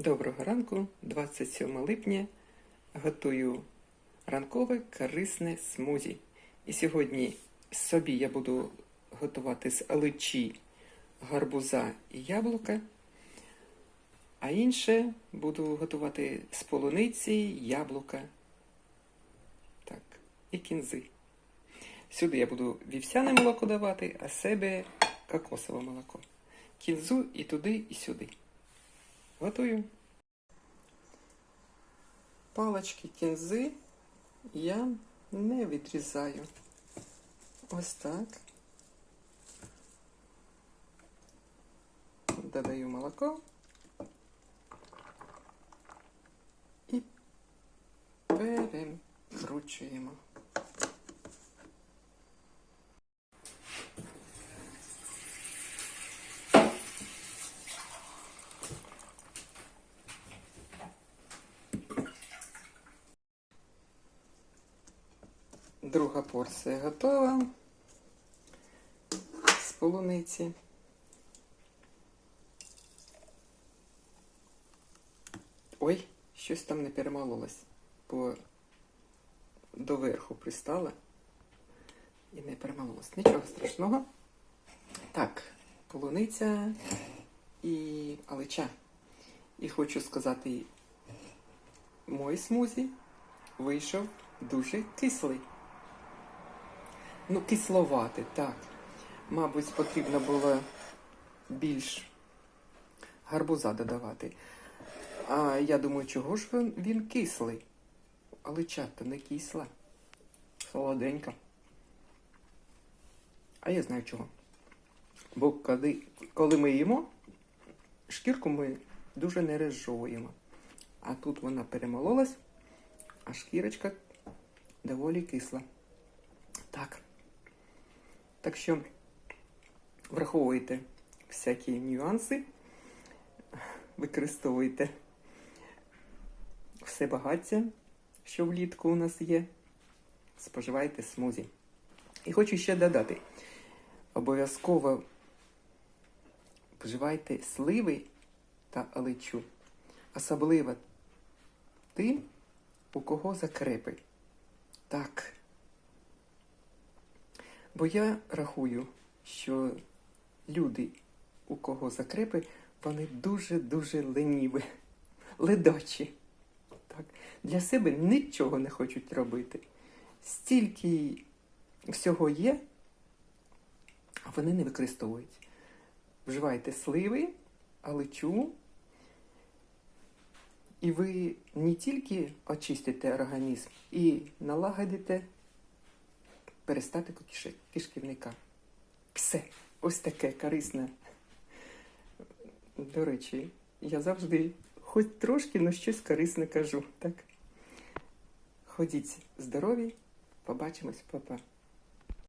Доброго ранку, 27 липня. Готую ранкове корисне смузі. І сьогодні собі я буду готувати з аличі, гарбуза і яблука. А інше буду готувати з полуниці, яблука так, і кінзи. Сюди я буду вівсяне молоко давати, а себе кокосове молоко. Кінзу і туди, і сюди. Готую. Палочки кінзи я не відрізаю. Ось так. Додаю молоко і перекручуємо. Друга порція готова з полуниці. Ой, щось там не перемололось, бо доверху пристала і не перемололось. Нічого страшного. Так, полуниця і алича. І хочу сказати, мой смузі вийшов дуже кислий. Ну, кисловатий, так. Мабуть, потрібно було більш гарбуза додавати. А я думаю, чого ж він, він кислий? Але чата не кисла. Солоденька. А я знаю чого. Бо коли, коли ми їмо, шкірку ми дуже не розжовуємо. А тут вона перемололась, а шкірочка доволі кисла. Так. Так що враховуйте всякі нюанси, використовуйте все багаття, що влітку у нас є. Споживайте смузі. І хочу ще додати: обов'язково вживайте сливи та алечу. Особливо тим, у кого закрепи. Так. Бо я рахую, що люди, у кого закрепи, вони дуже-дуже леніві, ледачі. Так? Для себе нічого не хочуть робити. Стільки всього є, а вони не використовують. Вживайте сливи, алечу, і ви не тільки очистите організм, і налагодите перестатику киши- кишківника. Все. Ось таке корисне. До речі, я завжди хоч трошки, але щось корисне кажу. Так? Ходіть здорові, побачимось, папа.